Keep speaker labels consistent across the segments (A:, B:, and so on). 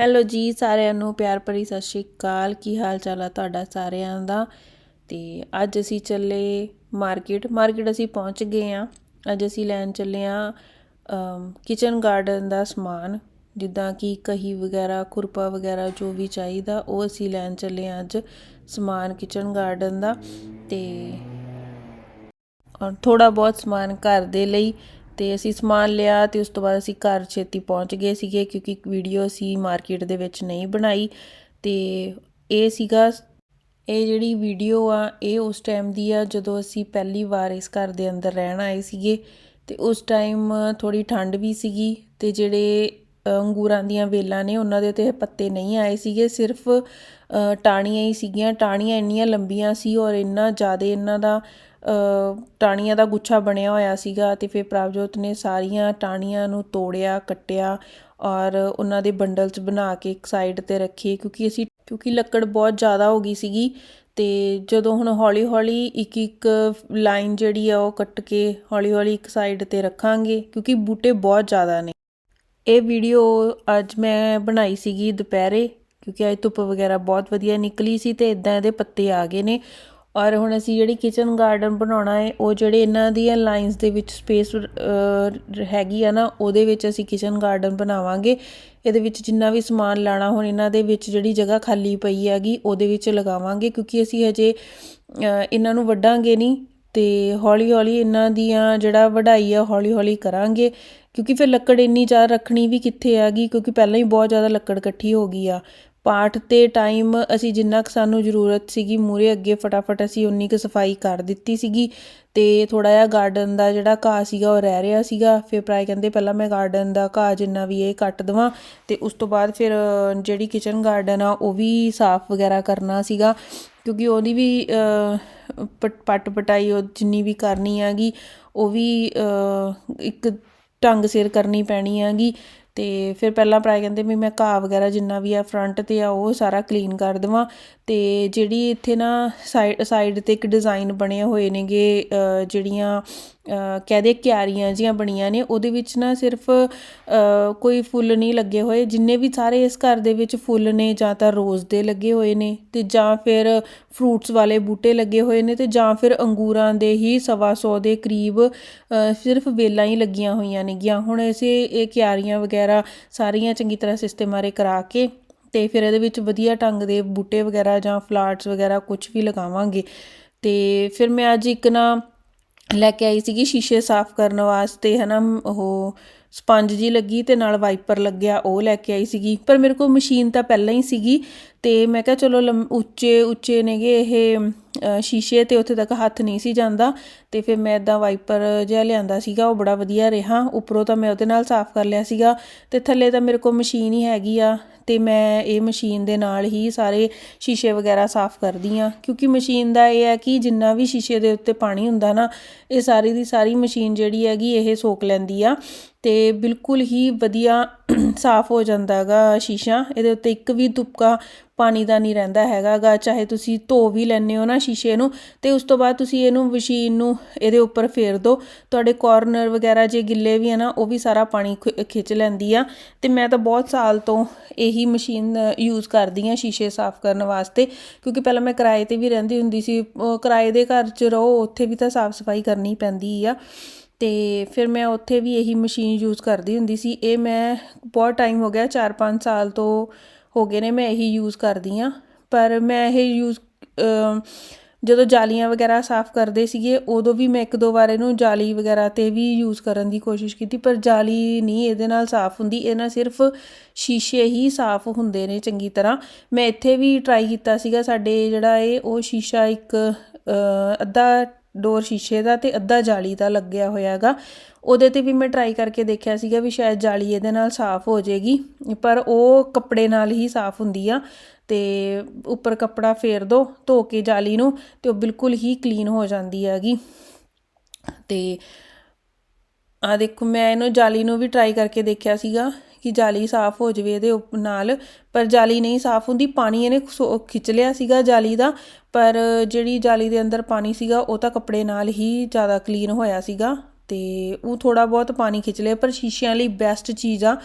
A: Hello ਜੀ, ਸਾਰਿਆਂ ਨੂੰ ਪਿਆਰ ਭਰੀ ਸਤਿ ਸ਼੍ਰੀ ਅਕਾਲ। ਕੀ ਹਾਲ ਚਾਲ ਆ ਤੁਹਾਡਾ ਸਾਰਿਆਂ ਦਾ? ਤੇ ਅੱਜ ਅਸੀਂ ਚੱਲੇ ਮਾਰਕੀਟ। ਮਾਰਕੀਟ ਅਸੀਂ ਪਹੁੰਚ ਗਏ ਆ ਅੱਜ ਅਸੀਂ ਲੈਣ ਚੱਲੇ ਆ ਕਿਚਨ ਗਾਰਡਨ ਦਾ ਸਮਾਨ। ਜਿੱਦਾਂ ਕਿ ਕਹੀ ਵਗੈਰਾ, ਖੁਰਪਾ ਵਗੈਰਾ ਜੋ ਵੀ ਚਾਹੀਦਾ, ਉਹ ਅਸੀਂ ਲੈਣ ਚੱਲੇ ਆ ਅੱਜ ਸਮਾਨ ਕਿਚਨ ਗਾਰਡਨ ਦਾ। ਤੇ ਔਰ ਥੋੜਾ ਬਹੁਤ ਸਮਾਨ ਘਰ ਦੇ ਲਈ ਤੇ ਅਸੀਂ ਸਮਾਨ ਲਿਆ ਤੇ ਉਸ ਤੋਂ ਬਾਅਦ ਅਸੀਂ ਘਰ ਛੇਤੀ ਪਹੁੰਚ ਗਏ ਸੀਗੇ ਕਿਉਂਕਿ ਇੱਕ ਵੀਡੀਓ ਅਸੀਂ ਮਾਰਕੀਟ ਦੇ ਵਿੱਚ ਨਹੀਂ ਬਣਾਈ ਤੇ ਇਹ ਸੀਗਾ ਇਹ ਜਿਹੜੀ ਵੀਡੀਓ ਆ, ਇਹ ਉਸ ਟਾਈਮ ਦੀ ਆ ਜਦੋਂ ਅਸੀਂ ਪਹਿਲੀ ਵਾਰ ਇਸ ਘਰ ਦੇ ਅੰਦਰ ਰਹਿਣ ਆਏ ਸੀਗੇ ਤੇ ਉਸ ਟਾਈਮ ਥੋੜੀ ਠੰਡ ਵੀ ਸੀਗੀ ਤੇ ਜਿਹੜੇ ਅੰਗੂਰਾਂ ਦੀਆਂ ਵੇਲਾਂ ਨੇ ਉਹਨਾਂ ਦੇ ਤੇ ਪੱਤੇ ਨਹੀਂ ਆਏ ਸੀਗੇ, ਸਿਰਫ ਟਾਹਣੀਆਂ ਹੀ ਸੀਗੀਆਂ। ਟਾਹਣੀਆਂ ਇੰਨੀਆਂ ਲੰਬੀਆਂ ਸੀ ਔਰ ਇੰਨਾ ਜ਼ਿਆਦਾ ਇਹਨਾਂ ਦਾ ਟਾਹਣੀਆਂ ਦਾ ਗੁੱਛਾ ਬਣਿਆ ਹੋਇਆ ਸੀਗਾ ਅਤੇ ਫਿਰ ਪ੍ਰਭਜੋਤ ਨੇ ਸਾਰੀਆਂ ਟਾਹਣੀਆਂ ਨੂੰ ਤੋੜਿਆ, ਕੱਟਿਆ ਔਰ ਉਹਨਾਂ ਦੇ ਬੰਡਲਸ ਬਣਾ ਕੇ ਇੱਕ ਸਾਈਡ ਤੇ ਰੱਖੇ ਕਿਉਂਕਿ ਅਸੀਂ, ਕਿਉਂਕਿ ਲੱਕੜ ਬਹੁਤ ਜ਼ਿਆਦਾ ਹੋ ਗਈ ਸੀਗੀ ਤੇ ਜਦੋਂ ਹੁਣ ਹੌਲੀ ਹੌਲੀ ਇੱਕ ਇੱਕ ਲਾਈਨ ਜਿਹੜੀ ਆ ਉਹ ਕੱਟ ਕੇ ਹੌਲੀ ਹੌਲੀ ਇੱਕ ਸਾਈਡ ਤੇ ਰੱਖਾਂਗੇ ਕਿਉਂਕਿ ਬੂਟੇ ਬਹੁਤ ਜ਼ਿਆਦਾ ਨੇ। ਇਹ ਵੀਡੀਓ ਅੱਜ ਮੈਂ ਬਣਾਈ ਸੀਗੀ ਦੁਪਹਿਰੇ। ਕਿਉਂਕਿ ਅੱਜ ਧੁੱਪ ਵਗੈਰਾ ਬਹੁਤ ਵਧੀਆ ਨਿਕਲੀ ਸੀ ਤੇ ਇਦਾਂ ਇਹਦੇ ਪੱਤੇ ਆ ਗਏ ਨੇ। ਔਰ ਹੁਣ ਅਸੀਂ ਜਿਹੜੀ ਕਿਚਨ ਗਾਰਡਨ ਬਣਾਉਣਾ ਹੈ, ਉਹ ਜਿਹੜੇ ਇਹਨਾਂ ਦੀਆਂ ਲਾਈਨਸ ਦੇ ਵਿੱਚ ਸਪੇਸ ਹੈਗੀ ਆ ਨਾ, ਉਹਦੇ ਵਿੱਚ ਅਸੀਂ ਕਿਚਨ ਗਾਰਡਨ ਬਣਾਵਾਂਗੇ। ਇਹਦੇ ਵਿੱਚ ਜਿੰਨਾ ਵੀ ਸਮਾਨ ਲਾਣਾ ਹੁਣ ਇਹਨਾਂ ਦੇ ਵਿੱਚ ਜਿਹੜੀ ਜਗ੍ਹਾ ਖਾਲੀ ਪਈ ਹੈਗੀ, ਉਹਦੇ ਵਿੱਚ ਲਗਾਵਾਂਗੇ। ਕਿਉਂਕਿ ਅਸੀਂ ਹਜੇ ਇਹਨਾਂ ਨੂੰ ਵੱਢਾਂਗੇ ਨਹੀਂ ਤੇ ਹੌਲੀ ਹੌਲੀ ਇਹਨਾਂ ਦੀਆਂ ਜਿਹੜਾ ਵਢਾਈ ਆ ਹੌਲੀ ਹੌਲੀ ਕਰਾਂਗੇ। ਕਿਉਂਕਿ ਫਿਰ ਲੱਕੜ ਇੰਨੀ ਜ਼ਿਆਦਾ ਰੱਖਣੀ ਵੀ ਕਿੱਥੇ ਹੈਗੀ? ਕਿਉਂਕਿ ਪਹਿਲਾਂ ਹੀ ਬਹੁਤ ਜ਼ਿਆਦਾ ਲੱਕੜ ਇਕੱਠੀ ਹੋ ਗਈ ਆ। ਪਾਠ ਤੇ ਟਾਈਮ ਅਸੀਂ ਜਿੰਨਾ ਕੁ ਸਾਨੂੰ ਜ਼ਰੂਰਤ ਸੀਗੀ, ਮੂਹਰੇ ਅੱਗੇ ਫਟਾਫਟ ਅਸੀਂ ਉਨੀ ਕੁ ਸਫ਼ਾਈ ਕਰ ਦਿੱਤੀ ਸੀਗੀ ਅਤੇ ਥੋੜ੍ਹਾ ਜਿਹਾ ਗਾਰਡਨ ਦਾ ਜਿਹੜਾ ਘਾਹ ਸੀਗਾ ਉਹ ਰਹਿ ਰਿਹਾ ਸੀਗਾ। ਫਿਰ ਪ੍ਰਾਏ ਕਹਿੰਦੇ ਪਹਿਲਾਂ ਮੈਂ ਗਾਰਡਨ ਦਾ ਘਾਹ ਜਿੰਨਾ ਵੀ ਇਹ ਕੱਟ ਦੇਵਾਂ ਅਤੇ ਉਸ ਤੋਂ ਬਾਅਦ ਫਿਰ ਜਿਹੜੀ ਕਿਚਨ ਗਾਰਡਨ ਆ ਉਹ ਵੀ ਸਾਫ਼ ਵਗੈਰਾ ਕਰਨਾ ਸੀਗਾ ਕਿਉਂਕਿ ਉਹਦੀ ਵੀ ਪੱਟ ਪਟਾਈ ਉਹ ਜਿੰਨੀ ਵੀ ਕਰਨੀ ਹੈਗੀ, ਉਹ ਵੀ ਇੱਕ ਢੰਗ ਸਿਰ ਕਰਨੀ ਪੈਣੀ ਹੈਗੀ। ਤੇ ਫਿਰ ਪਹਿਲਾਂ ਭਰਾ ਕਹਿੰਦੇ ਵੀ ਮੈਂ ਘਾਹ ਵਗੈਰਾ ਜਿੰਨਾ ਵੀ ਆ ਫਰੰਟ ਤੇ ਆ, ਉਹ ਸਾਰਾ ਕਲੀਨ ਕਰ ਦੇਵਾਂ। ਤੇ ਜਿਹੜੀ ਇੱਥੇ ਨਾ ਸਾਈਡ ਸਾਈਡ ਤੇ ਇੱਕ ਡਿਜ਼ਾਈਨ ਬਣੇ ਹੋਏ ਨੇਗੇ ਜਿਹੜੀਆਂ ਕਹਦੇ ਕਿਆਰੀਆਂ ਜੀਆਂ ਬਣੀਆਂ ਨੇ, ਉਹਦੇ ਵਿੱਚ ਨਾ ਸਿਰਫ ਕੋਈ ਫੁੱਲ ਨਹੀਂ ਲੱਗੇ ਹੋਏ। ਜਿੰਨੇ ਵੀ ਸਾਰੇ ਇਸ ਘਰ ਦੇ ਵਿੱਚ ਫੁੱਲ ਨੇ ਜਾਂ ਤਾਂ ਰੋਜ਼ ਦੇ ਲੱਗੇ ਹੋਏ ਨੇ ਤੇ ਜਾਂ ਫਿਰ ਫਰੂਟਸ ਵਾਲੇ ਬੂਟੇ ਲੱਗੇ ਹੋਏ ਨੇ ਤੇ ਜਾਂ ਫਿਰ ਅੰਗੂਰਾਂ ਦੇ ਹੀ ਸਵਾ ਸੌ ਦੇ ਕਰੀਬ ਸਿਰਫ ਵੇਲਾਂ ਹੀ ਲੱਗੀਆਂ ਹੋਈਆਂ ਨੇਗੀਆਂ। ਹੁਣ ਇਸੇ ਇਹ ਕਿਆਰੀਆਂ ਵਗੈਰਾ ਵਗੈਰਾ ਸਾਰੀਆਂ ਚੰਗੀ ਤਰ੍ਹਾਂ ਸਿਸਟਮਾਰੇ ਕਰਾ ਕੇ ਤੇ ਫਿਰ ਇਹਦੇ ਵਿੱਚ ਵਧੀਆ ਢੰਗ ਦੇ ਬੂਟੇ ਵਗੈਰਾ ਜਾਂ ਫਲਾਟਸ ਵਗੈਰਾ ਕੁਝ ਵੀ ਲਗਾਵਾਂਗੇ। ਤੇ ਫਿਰ ਮੈਂ ਅੱਜ ਇੱਕ ਨਾ ਲੈ ਕੇ ਆਈ ਸੀਗੀ ਸ਼ੀਸ਼ੇ ਸਾਫ਼ ਕਰਨ ਵਾਸਤੇ, ਹਨਾ, ਉਹ ਸਪੰਜ ਜੀ ਲੱਗੀ ਤੇ ਨਾਲ ਵਾਈਪਰ ਲੱਗਿਆ, ਉਹ ਲੈ ਕੇ ਆਈ ਸੀਗੀ। ਪਰ ਮੇਰੇ ਕੋਲ ਮਸ਼ੀਨ ਤਾਂ ਪਹਿਲਾਂ ਹੀ ਸੀਗੀ ਤੇ ਮੈਂ ਕਿਹਾ ਚਲੋ ਉੱਚੇ ਉੱਚੇ ਨੇਗੇ ਇਹ ਸ਼ੀਸ਼ੇ ਤੇ ਉੱਥੇ ਤੱਕ ਹੱਥ ਨਹੀਂ ਸੀ ਜਾਂਦਾ ਤੇ ਫਿਰ ਮੈਂ ਇਦਾਂ ਵਾਈਪਰ ਜਿਹਾ ਲਿਆਂਦਾ ਸੀਗਾ, ਉਹ ਬੜਾ ਵਧੀਆ ਰਿਹਾ। ਉੱਪਰੋਂ ਤਾਂ ਮੈਂ ਉਹਦੇ ਨਾਲ ਸਾਫ਼ ਕਰ ਲਿਆ ਸੀਗਾ ਤੇ ਥੱਲੇ ਤਾਂ ਮੇਰੇ ਕੋਲ ਮਸ਼ੀਨ ਹੀ ਹੈਗੀ ਆ ਤੇ ਮੈਂ ਇਹ ਮਸ਼ੀਨ ਦੇ ਨਾਲ ਹੀ ਸਾਰੇ ਸ਼ੀਸ਼ੇ ਵਗੈਰਾ ਸਾਫ਼ ਕਰਦੀ ਆ ਕਿਉਂਕਿ ਮਸ਼ੀਨ ਦਾ ਇਹ ਹੈ ਕਿ ਜਿੰਨਾ ਵੀ ਸ਼ੀਸ਼ੇ ਦੇ ਉੱਤੇ ਪਾਣੀ ਹੁੰਦਾ ਨਾ, ਇਹ ਸਾਰੀ ਦੀ ਸਾਰੀ ਮਸ਼ੀਨ ਜਿਹੜੀ ਹੈਗੀ ਇਹ ਸੋਕ ਲੈਂਦੀ ਆ। ਅਤੇ ਬਿਲਕੁਲ ਹੀ ਵਧੀਆ ਸਾਫ਼ ਹੋ ਜਾਂਦਾ ਹੈਗਾ ਸ਼ੀਸ਼ਾ। ਇਹਦੇ ਉੱਤੇ ਇੱਕ ਵੀ ਤੁਪਕਾ ਪਾਣੀ ਦਾ ਨਹੀਂ ਰਹਿੰਦਾ ਹੈਗਾ ਗਾ। ਚਾਹੇ ਤੁਸੀਂ ਧੋ ਵੀ ਲੈਂਦੇ ਹੋ ਨਾ ਸ਼ੀਸ਼ੇ ਨੂੰ ਅਤੇ ਉਸ ਤੋਂ ਬਾਅਦ ਤੁਸੀਂ ਇਹਨੂੰ ਮਸ਼ੀਨ ਨੂੰ ਇਹਦੇ ਉੱਪਰ ਫੇਰ ਦਿਓ ਤੁਹਾਡੇ ਕੋਰਨਰ ਵਗੈਰਾ ਜੇ ਗਿੱਲੇ ਵੀ ਹੈ ਨਾ, ਉਹ ਵੀ ਸਾਰਾ ਪਾਣੀ ਖਿੱਚ ਲੈਂਦੀ ਆ। ਅਤੇ ਮੈਂ ਤਾਂ ਬਹੁਤ ਸਾਲ ਤੋਂ ਇਹੀ ਮਸ਼ੀਨ ਯੂਜ਼ ਕਰਦੀ ਆ ਸ਼ੀਸ਼ੇ ਸਾਫ਼ ਕਰਨ ਵਾਸਤੇ, ਕਿਉਂਕਿ ਪਹਿਲਾਂ ਮੈਂ ਕਿਰਾਏ ਤੇ ਵੀ ਰਹਿੰਦੀ ਹੁੰਦੀ ਸੀ। ਕਿਰਾਏ ਦੇ ਘਰ 'ਚ ਰਹੋ, ਉੱਥੇ ਵੀ ਤਾਂ ਸਾਫ਼ ਸਫ਼ਾਈ ਕਰਨੀ ਪੈਂਦੀ ਆ। ਅਤੇ ਫਿਰ ਮੈਂ ਉੱਥੇ ਵੀ ਇਹੀ ਮਸ਼ੀਨ ਯੂਜ਼ ਕਰਦੀ ਹੁੰਦੀ ਸੀ। ਇਹ ਮੈਂ ਬਹੁਤ ਟਾਈਮ ਹੋ ਗਿਆ 4-5 ਸਾਲ ਤੋਂ ਹੋ ਗਏ ਨੇ ਮੈਂ ਇਹੀ ਯੂਜ਼ ਕਰਦੀ ਹਾਂ। ਪਰ ਮੈਂ ਇਹ ਯੂਜ਼ ਜਦੋਂ ਜਾਲੀਆਂ ਵਗੈਰਾ ਸਾਫ਼ ਕਰਦੇ ਸੀਗੇ, ਉਦੋਂ ਵੀ ਮੈਂ ਇੱਕ ਦੋ ਵਾਰ ਇਹਨੂੰ ਜਾਲੀ ਵਗੈਰਾ ਤੇ ਵੀ ਯੂਜ਼ ਕਰਨ ਦੀ ਕੋਸ਼ਿਸ਼ ਕੀਤੀ, ਪਰ ਜਾਲੀ ਨਹੀਂ ਇਹਦੇ ਨਾਲ ਸਾਫ਼ ਹੁੰਦੀ। ਇਹ ਨਾਲ ਸਿਰਫ ਸ਼ੀਸ਼ੇ ਹੀ ਸਾਫ਼ ਹੁੰਦੇ ਨੇ ਚੰਗੀ ਤਰ੍ਹਾਂ। ਮੈਂ ਇੱਥੇ ਵੀ ਟਰਾਈ ਕੀਤਾ ਸੀਗਾ, ਸਾਡੇ ਜਿਹੜਾ ਇਹ, ਉਹ ਸ਼ੀਸ਼ਾ ਇੱਕ ਅੱਧਾ ਡੋਰ ਸ਼ੀਸ਼ੇ ਦਾ ਤੇ ਅੱਧਾ ਜਾਲੀ ਦਾ ਲੱਗਿਆ ਹੋਇਆ ਹੈਗਾ। ਉਹਦੇ ਤੇ ਵੀ ਮੈਂ ਟਰਾਈ ਕਰਕੇ ਦੇਖਿਆ ਸੀਗਾ ਵੀ ਸ਼ਾਇਦ ਜਾਲੀ ਇਹਦੇ ਨਾਲ ਸਾਫ਼ ਹੋ ਜਾਏਗੀ, ਪਰ ਉਹ ਕੱਪੜੇ ਨਾਲ ਹੀ ਸਾਫ਼ ਹੁੰਦੀ ਆ ਤੇ ਉੱਪਰ ਕੱਪੜਾ ਫੇਰ ਦੋ, ਧੋ ਕੇ ਜਾਲੀ ਨੂੰ ਤੇ ਉਹ ਬਿਲਕੁਲ ਹੀ ਕਲੀਨ ਹੋ ਜਾਂਦੀ ਹੈਗੀ। ਤੇ ਆ ਦੇਖੋ, ਮੈਂ ਇਹਨੂੰ ਜਾਲੀ ਨੂੰ ਵੀ ਟਰਾਈ ਕਰਕੇ ਦੇਖਿਆ ਸੀਗਾ। ਕਿ ਜਾਲੀ ਸਾਫ਼ ਹੋ ਜਵੇ ਇਹਦੇ ਨਾਲ। ਪਰ ਜਾਲੀ ਨਹੀਂ ਸਾਫ਼ ਹੁੰਦੀ, ਪਾਣੀ ਇਹਨੇ ਖਿੱਚ ਲਿਆ ਸੀਗਾ ਜਾਲੀ ਦਾ। ਪਰ ਜਿਹੜੀ ਜਾਲੀ ਦੇ ਅੰਦਰ ਪਾਣੀ ਸੀਗਾ, ਉਹ ਤਾਂ ਕੱਪੜੇ ਨਾਲ ਹੀ ਜ਼ਿਆਦਾ ਕਲੀਨ ਹੋਇਆ ਸੀਗਾ। ਤੇ ਉਹ ਥੋੜਾ ਬਹੁਤ ਪਾਣੀ ਖਿੱਚ ਲਿਆ, ਪਰ ਸ਼ੀਸ਼ਿਆਂ ਲਈ ਬੈਸਟ ਚੀਜ਼ ਆ।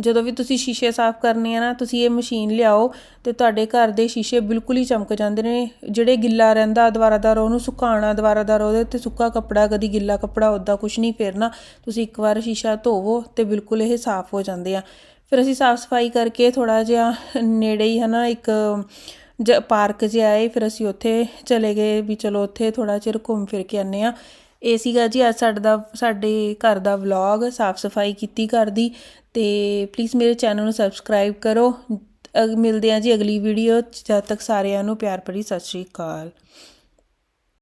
A: ਜਦੋਂ ਵੀ ਤੁਸੀਂ ਸ਼ੀਸ਼ੇ ਸਾਫ਼ ਕਰਨੇ ਆ ਨਾ, ਤੁਸੀਂ ਇਹ ਮਸ਼ੀਨ ਲਿਆਓ ਤੇ ਤੁਹਾਡੇ ਘਰ ਦੇ ਸ਼ੀਸ਼ੇ ਬਿਲਕੁਲ ਹੀ ਚਮਕ ਜਾਂਦੇ ਨੇ। ਜਿਹੜੇ ਗਿੱਲਾ ਰਹਿੰਦਾ, ਦੁਬਾਰਾਦਾਰ ਉਹਨੂੰ ਸੁਕਾਉਣਾ, ਦੁਬਾਰਾਦਾਰ ਉਹਦੇ ਉੱਤੇ ਸੁੱਕਾ ਕੱਪੜਾ, ਕਦੀ ਗਿੱਲਾ ਕੱਪੜਾ ਉੱਦਾਂ ਕੁਝ ਨਹੀਂ ਫੇਰਨਾ। ਤੁਸੀਂ ਇੱਕ ਵਾਰ ਸ਼ੀਸ਼ਾ ਧੋਵੋ ਤੇ ਬਿਲਕੁਲ ਇਹ ਸਾਫ਼ ਹੋ ਜਾਂਦੇ ਆ। ਫਿਰ ਅਸੀਂ ਸਾਫ਼ ਸਫ਼ਾਈ ਕਰਕੇ ਥੋੜਾ ਜਿਹਾ ਨੇੜੇ ਹੀ ਹਨਾ ਇੱਕ ਜ ਪਾਰਕ ਜਿਹਾ ਆਏ, ਫਿਰ ਅਸੀਂ ਉੱਥੇ ਚਲੇ ਗਏ ਵੀ ਚਲੋ ਉੱਥੇ ਥੋੜਾ ਚਿਰ ਘੁੰਮ ਫਿਰ ਕੇ ਆਨੇ ਆ ਇਹ ਸੀਗਾ ਜੀ, ਅੱਜ ਸਾਡਾ ਸਾਡੇ ਘਰ ਦਾ ਵਲੌਗ ਸਾਫ਼ ਸਫ਼ਾਈ ਕੀਤੀ ਘਰ ਦੀ, ਤੇ ਪਲੀਜ਼ ਮੇਰੇ ਚੈਨਲ ਨੂੰ ਸਬਸਕ੍ਰਾਈਬ ਕਰੋ। ਅਗ ਮਿਲਦੇ ਆ ਜੀ ਅਗਲੀ ਵੀਡੀਓ ਜਦ ਤੱਕ ਸਾਰਿਆਂ ਨੂੰ ਪਿਆਰ ਭਰੀ ਸਤਿ ਸ਼੍ਰੀ ਅਕਾਲ।